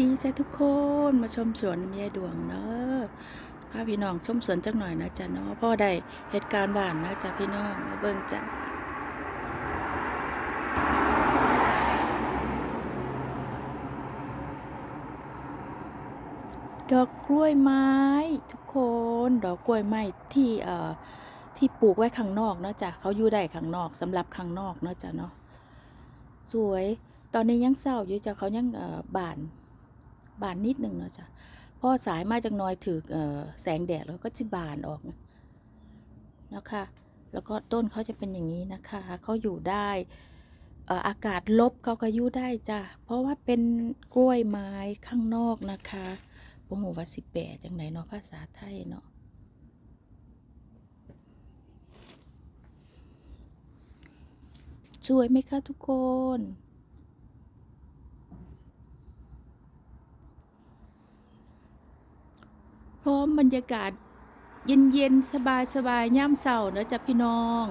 ดีจ้ะทุกคนมาชมสวนลำไยดวงเนอะพาพี่น้องชมสวนจักหน่อยนะจ๊ะเนาะพ่อได้เหตุการณ์บ้านนะจ๊ะพี่น้องมาเบิ่งจ้ะดอกกล้วยไม้ทุกคนดอกกล้วยไม้ที่เอ่อที่ปลูกไว้ข้างนอกเนาะจ้ะเขาอยู่ได้ข้างนอกสำหรับข้างนอกเนาะจ้ะเนาะสวยตอนนี้ยังเศร้าอยู่จ้ะเขายังบาน บานนิดนึงเนาะจ้ะพอสายมาจากน้อยถืออแสงแดดแล้วก็จะบานออกนะคะ แล้วก็ต้นเขาจะเป็นอย่างนี้นะคะเขาอยู่ได้อากาศลบเขาก็อยู่ได้จ้ะเพราะว่าเป็นกล้วยไม้ข้างนอกนะคะโอ้โหว่าสิแปดจังไหนเนาะภาษาไทยเนาะสวยไหมคะทุกคน พร้อมบรรยากาศ เย็นๆสบายๆย่ามเสาร์นะจ๊ะพี่น้อง